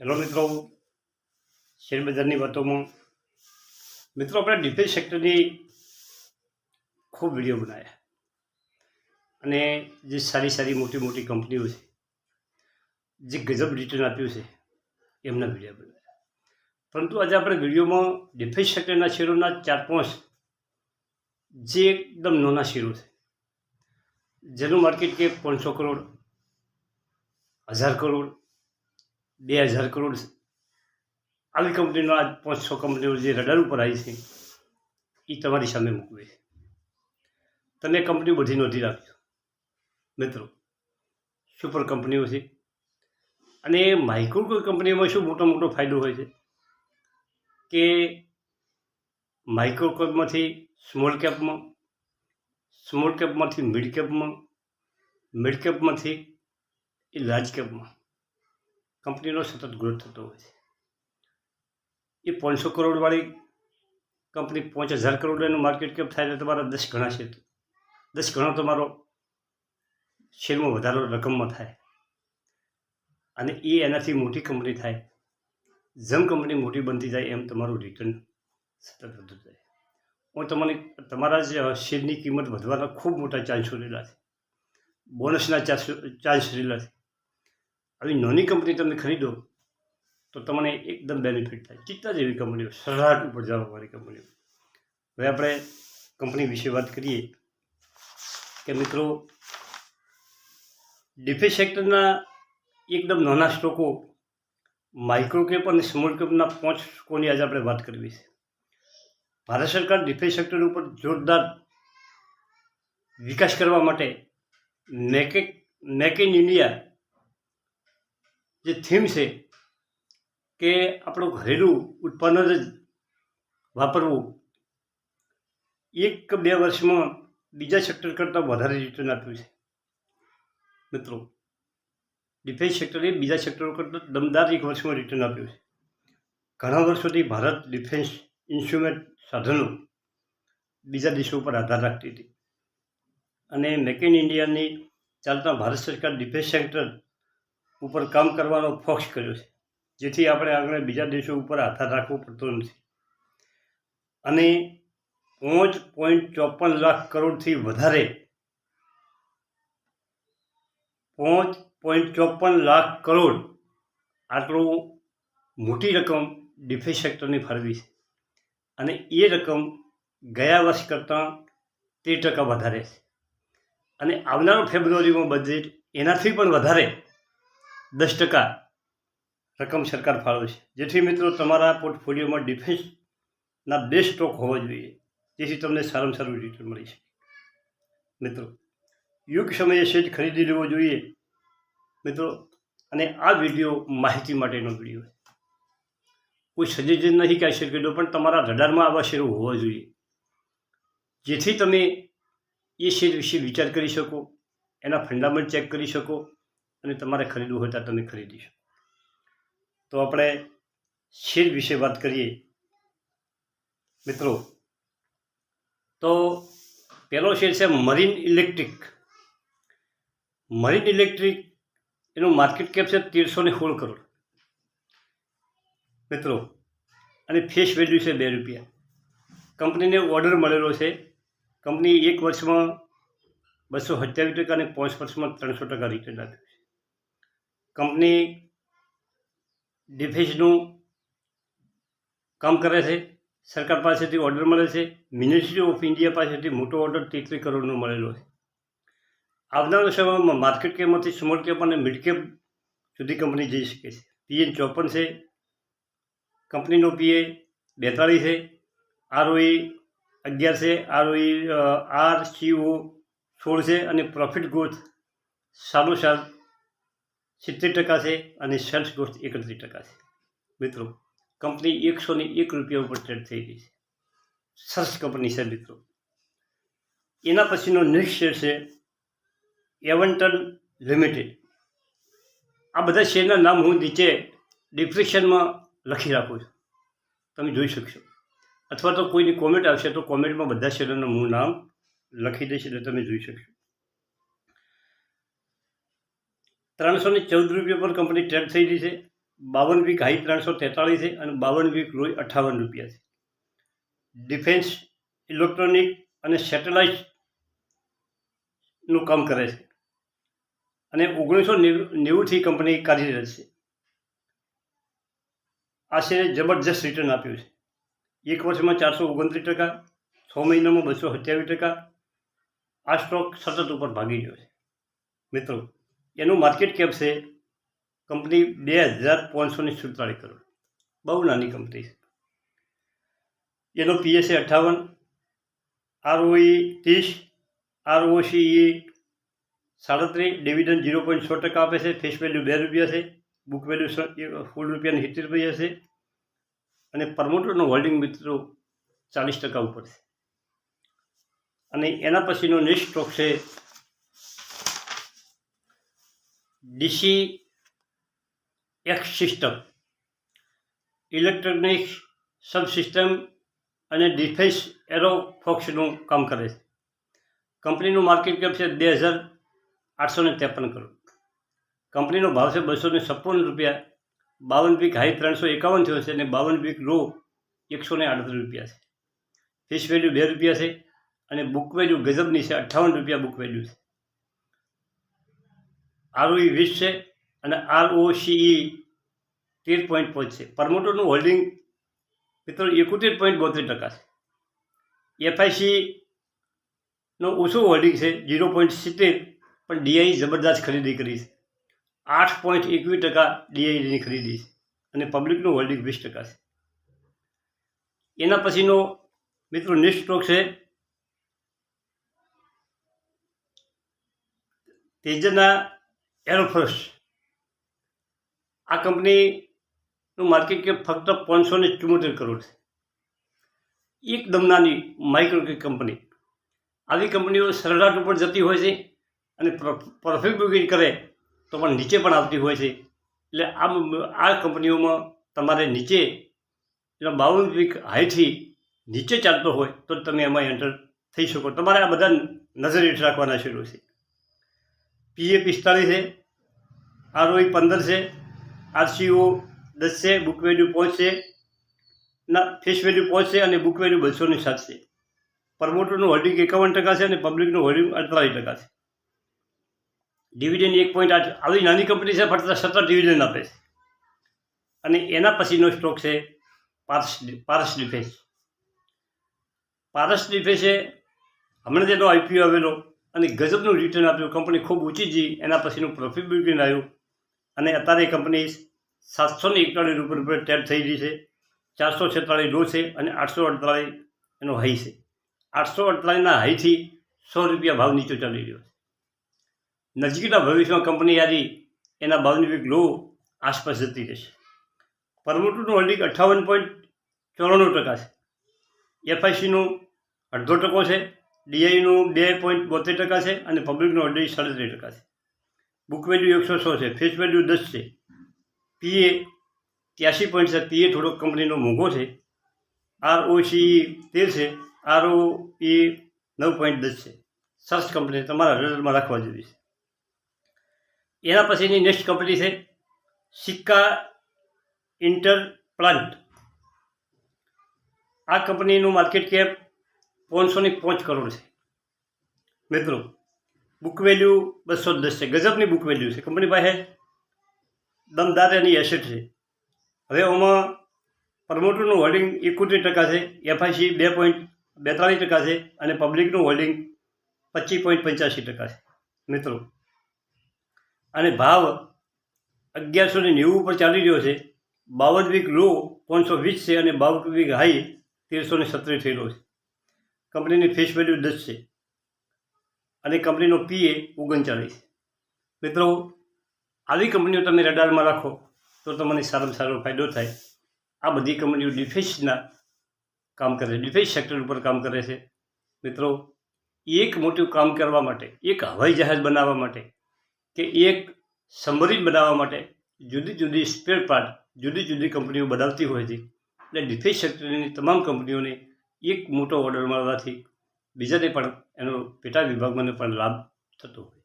Hello મિત્રો, શેરબજારની વાતોમાં. મિત્રો, આપણે ડિફેન્સ સેક્ટરની ખૂબ વીડિયો બનાવ્યા. અને જે સારી સારી મોટી મોટી કંપનીઓ છે, જે ગજબ રિટર્ન આપ્યું છે, એમના વીડિયો બનાવ્યા. પરંતુ આજે આપણે વિડીયોમાં ડિફેન્સ સેક્ટરના શેરોના ચાર પાંચ જે એકદમ નાના શેરો છે, જેનું માર્કેટ કે પાંચસો કરોડ, હજાર કરોડ બે હજાર કરોડ આવી કંપનીનો આજ છ કંપનીઓ જે રડાર ઉપર આવી છે એ તમારી સામે મૂકવી છે. તમે કંપની બધી નોંધી રાખજો. મિત્રો સુપર કંપનીઓ છે. અને માઇક્રો કંપનીમાં શું મોટો મોટો ફાયદો હોય છે? કે માઇક્રો કેપમાંથી સ્મોલ કેપમાં સ્મોલ કેપમાંથી મિડ કેપમાં મિડ કેપમાંથી એ લાર્જ કેપમાં કંપનીનો સતત ગ્રોથ થતો હોય છે. એ પાંચસો કરોડવાળી કંપની પાંચ હજાર કરોડ એનું માર્કેટ કેપ થાય એટલે તમારા દસ ગણા છે. દસ ગણો તમારો શેરમાં વધારો રકમમાં થાય. અને એ એનાથી મોટી કંપની થાય. જેમ કંપની મોટી બનતી જાય એમ તમારું રિટર્ન સતત વધતું જાય. હું તમને, તમારા જે શેરની કિંમત વધવાના ખૂબ મોટા ચાન્સો રહેલા છે. બોનસના ચાન્સ ચાન્સ રહેલા છે. આવી નાની કંપની તમે ખરીદો, તો તમને એકદમ બેનિફિટ થાય. ચિત્તા જેવી કંપનીઓ સરળ ઉપર જવાવાળી કંપનીઓ હવે આપણે કંપની વિશે વાત કરીએ કે મિત્રો ડિફેન્સ સેક્ટરના એકદમ નાના સ્ટોકો માઇક્રો કેપ અને સ્મોલ કેપના પાંચ સ્ટોકોની આજે આપણે વાત કરવી છે. ભારત સરકાર ડિફેન્સ સેક્ટર ઉપર જોરદાર વિકાસ કરવા માટે મેક મેક ઇન ઇન્ડિયા જે થીમ છે કે આપણું ઘરેલું ઉત્પાદન જ વાપરવું. એક બે વર્ષમાં બીજા સેક્ટર કરતાં વધારે રિટર્ન આપ્યું છે. મિત્રો ડિફેન્સ સેક્ટરે બીજા સેક્ટરો કરતાં દમદાર એક વર્ષમાં રિટર્ન આપ્યું છે. ઘણા વર્ષોથી ભારત ડિફેન્સ ઇન્સ્ટ્રુમેન્ટ સાધનો બીજા દેશો ઉપર આધાર રાખતી હતી. અને મેક ઇન ઇન્ડિયાની ચાલતા ભારત સરકાર ડિફેન્સ સેક્ટર ઉપર કામ કરવાનો ફોક્સ કર્યો છે. જેથી આપણે આગળ બીજા દેશો ઉપર આધાર રાખવો પડતો નથી. અને પાંચ પોઈન્ટ ચોપન લાખ કરોડથી વધારે પાંચ પોઈન્ટ ચોપન લાખ કરોડ આટલું મોટી રકમ ડિફેન્સ સેક્ટરની ફાળવી છે. અને એ રકમ ગયા વર્ષ કરતાં તેર ટકા વધારે છે. અને આવનારો ફેબ્રુઆરીમાં બજેટ એનાથી પણ વધારે દસ ટકા રકમ સરકાર ફાળવે છે. જેથી મિત્રો તમારા પોર્ટફોલિયોમાં ડિફેન્સના બે સ્ટોક હોવા જોઈએ. જેથી તમને સારામાં સારું રિટર્ન મળી શકે. મિત્રો, યોગ્ય સમયે સેજ ખરીદી લેવો જોઈએ. મિત્રો, અને આ વીડિયો માહિતી માટેનો વીડિયો કોઈ સજેશન નહીં કહી શકેલો પણ તમારા રડારમાં આવા શેરો હોવા જોઈએ. જેથી તમે એ શેર વિશે વિચાર કરી શકો, એના ફંડામેન્ટ ચેક કરી શકો અને તમારે ખરીદવું હોય ત્યાં તમે ખરીદી શકો. તો આપણે શેર વિશે વાત કરીએ. મિત્રો, તો પહેલો શેર છે મરીન ઇલેક્ટ્રિક. મરીન ઇલેક્ટ્રિક એનું માર્કેટ કેપ છે તેરસો ને સોળ કરોડ. મિત્રો, અને ફેસ વેલ્યુ છે બે રૂપિયા. કંપનીને ઓર્ડર મળેલો છે. કંપની એક વર્ષમાં બસો સત્યાવીસ ટકા અને પાંચ વર્ષમાં ત્રણસો ટકા રિટર્ન આપ્યું કંપની ડિફેન્સનું કામ કરે છે. સરકાર પાસેથી ઓર્ડર મળે છે. મિનિસ્ટ્રી ઓફ ઇન્ડિયા પાસેથી મોટો ઓર્ડર તેત્રીસ કરોડનો મળેલો છે. આવનારા સમયમાં માર્કેટ કેપમાંથી સ્મોલ કેપ અને મિડ કેપ સુધી કંપની જઈ શકે છે. પીએન ચોપન છે. કંપનીનો પીએ બેતાળીસ છે. આરઓઈ અગિયાર છે. આરઓઈ આર સીઓ સોળ છે અને પ્રોફિટ ગ્રોથ સાલો સાલ સિત્તેર ટકા છે અને સેલ્સ ગ્રોથ એકત્રીસ ટકા છે. મિત્રો કંપની એકસો ને એક રૂપિયા ઉપર ટ્રેડ થઈ ગઈ છે. સરસ કંપની છે મિત્રો. એના પછીનો નેક્સ્ટ શેર છે એવન્ટન લિમિટેડ આ બધા શેરના નામ હું નીચે ડિસ્ક્રિપ્શનમાં લખી રાખું છું. તમે જોઈ શકશો. અથવા તો કોઈની કોમેન્ટ આવશે તો કોમેન્ટમાં બધા શેરોનું હું નામ લખી દઈશ એટલે તમે જોઈ શકશો. ત્રણસો ને ચૌદ રૂપિયા પર કંપની ટ્રેડ થઈ રહી છે. બાવન વીક હાઈ ત્રણસો તેતાળીસ છે અને બાવન વીક લો અઠ્ઠાવન રૂપિયા છે. ડિફેન્સ ઇલેક્ટ્રોનિક અને સેટેલાઇટનું કામ કરે છે. અને ઓગણીસો નેવુંથી કંપની કાર્યરત છે. આ શેરે જબરજસ્ત રિટર્ન આપ્યું છે. એક વર્ષમાં ચારસો ઓગણત્રીસ ટકા, છ મહિનામાં બસો સત્યાવીસ ટકા. આ સ્ટોક સતત ઉપર ભાગી ગયો છે. મિત્રો એનું માર્કેટ કેપ છે કંપની બે હજાર પાંચસો ને સુડતાળીસ કરોડ. બહુ નાની કંપની છે. એનો પીએસએ અઠ્ઠાવન આરઓઈ ત્રીસ આરઓસીઈ સાડત્રીસ ડિવિડન્ડ ઝીરો પોઈન્ટ છ ટકા આપે છે ફેસ વેલ્યુ બે રૂપિયા છે બુક વેલ્યુ ફૂલ રૂપિયાની સિત્તેર રૂપિયા છે અને પ્રમોટરનો હોલ્ડિંગ મિત્રો ચાલીસ ટકા ઉપર છે. અને એના પછીનો નેક્સ્ટ સ્ટોક છે D C X system electronic sub system અને ડિફેન્સ એરોફોક્સનું કામ કરે છે. કંપનીનું માર્કેટ કેપ છે બે હજાર આઠસો ને ત્રેપન કરોડ. કંપનીનો ભાવ છે બસો ને છપ્પન રૂપિયા, બાવન પીક હાઈ ત્રણસો એકાવન થયો છે અને બાવન પીક લો એકસો ને આડત્રીસ રૂપિયા છે. ફિશ વેલ્યુ બે રૂપિયા છે અને બુક વેલ્યુ ગજબની છે અઠ્ઠાવન રૂપિયા બુક વેલ્યુ છે. આરઓઈ વીસ છે અને આરઓસીઈ તેર પોઈન્ટ પાંચ છે. પ્રમોટરનું હોલ્ડિંગ મિત્રો એકોતેર પોઈન્ટ બોત્રીસ ટકા છે. એફઆઈસીનો ઓછું હોલ્ડિંગ છે, ઝીરો પોઈન્ટ સિત્તેર, પણ ડીઆઈ જબરદસ્ત ખરીદી કરી છે. આઠ પોઈન્ટ એકવીસ ટકા ડીઆઈની ખરીદી છે અને પબ્લિકનું હોલ્ડિંગ વીસ ટકા છે. એના પછીનો મિત્રો નેક્સ્ટ સ્ટોક છે. તેજના એરોફ્રસ આ કંપનીનું માર્કેટ કેપ ફક્ત પાંચસો ને ચુમ્મોતેર કરોડ છે. એકદમ નાની માઇક્રો કંપની. આવી કંપનીઓ સરળાટ ઉપર જતી હોય છે અને પરફેક્ટ બુકિંગ કરે તો પણ નીચે પણ આવતી હોય છે. એટલે આ આ કંપનીઓમાં તમારે નીચે એટલે બાવન વીક હાઈથી નીચે ચાલતો હોય તો તમે એમાં એન્ટર થઈ શકો. તમારે આ બધા નજર હેઠળ રાખવાના શરૂ છે. પીએ પિસ્તાળીસ છે. આરઓઈ પંદર છે. આરસીઓ દસ છે બુક વેલ્યુ પાંચ છે, ના ફેસ વેલ્યુ પાંચ છે અને બુક વેલ્યુ બસો ને સાત છે. પ્રમોટરનું હોલ્ડિંગ એકાવન ટકા છે અને પબ્લિકનું હોલ્ડિંગ અડતાલીસ ટકા છે. ડિવિડન્ડ એક પોઈન્ટ આઠ, આવી નાની કંપની છે, ફક્ત સતત ડિવિડન્ડ આપે છે. અને એના પછીનો સ્ટોક છે, પારસ પારસ ડિફેન્સ પારસ ડિફેન્સે હમણાં તેનો આઈપીઓ આવેલો અને ગજબનું રિટર્ન આપ્યું. કંપની ખૂબ ઊંચી જઈ એના પછીનું પ્રોફિટ બિલ્ડિંગ આવ્યું. અને અત્યારે કંપની સાતસો ને એકતાળીસ રૂપિયા ઉપર ટેપ થઈ ગઈ છે. ચારસો છેતાળીસ લો છે અને આઠસો અડતાળીસ એનો હાઈ છે. આઠસો અડતાળીસના હાઈથી સો રૂપિયા ભાવ નીચો ચાલી રહ્યો છે. નજીકના ભવિષ્યમાં કંપની યાદી એના ભાવની વીક લો આસપાસ જતી રહેશે. પરમોટુનું હોલ્ડિંગ અઠ્ઠાવન પોઈન્ટ ચોરાણું ટકા છે. એફઆઈસીનું અડધો ટકો છે, ડીઆઈનું બે પોઈન્ટ બોતેર ટકા છે અને પબ્લિકનું હોલ્ડિંગ સાડત્રીસ ટકા છે. બુક વેલ્યુ એકસો સો છે ફેસ વેલ્યુ દસ છે. પીએ ત્યાસી પોઈન્ટ છે પીએ થોડોક કંપનીનો મોંઘો છે. આર ઓ સી તેર છે આરઓઈ નવ પોઈન્ટ દસ છે. સરસ કંપની તમારા રડરમાં રાખવા જેવી છે. એના પછીની નેક્સ્ટ કંપની છે, સિક્કા ઇન્ટર પ્લાન્ટ આ કંપનીનું માર્કેટ કેપ પાંચસો ને પાંચ કરોડ છે. મિત્રો બુક વેલ્યુ બસો દસ છે. ગજબની બુક વેલ્યુ છે. કંપની પાસે દમદાર એની એસેટ છે. હવે આમાં પ્રમોટરનું હોલ્ડિંગ એકોતેર ટકા છે એફઆઈસી બે પોઈન્ટ બેતાળીસ ટકા છે અને પબ્લિકનું હોલ્ડિંગ પચીસ પોઈન્ટ પંચ્યાસી ટકા છે. મિત્રો, અને ભાવ અગિયારસો ને નેવું ઉપર ચાલી રહ્યો છે. બાવન વીક લો પાંચસો વીસ છે અને બાવન વીક હાઈ તેરસો ને સત્તર થયેલો છે. કંપનીની ફેસ વેલ્યુ દસ છે. અને કંપનીનો પીએ ઓગણચાળીસ. મિત્રો, આવી કંપનીઓ તમે રડારમાં રાખો, તો તમને સારામાં સારો ફાયદો થાય. આ બધી કંપનીઓ ડિફેન્સના કામ કરે છે ડિફેન્સ સેક્ટર ઉપર કામ કરે છે. મિત્રો, એક મોટું કામ કરવા માટે, એક હવાઈ જહાજ બનાવવા માટે, કે એક સબમરીન બનાવવા માટે જુદી જુદી સ્પેર પાર્ટ જુદી જુદી કંપનીઓ બનાવતી હોય છે. એટલે ડિફેન્સ સેક્ટરની તમામ કંપનીઓને એક મોટો ઓર્ડર મળવાથી બીજાને પણ એનો પેટા વિભાગમાં પણ લાભ થતો હોય.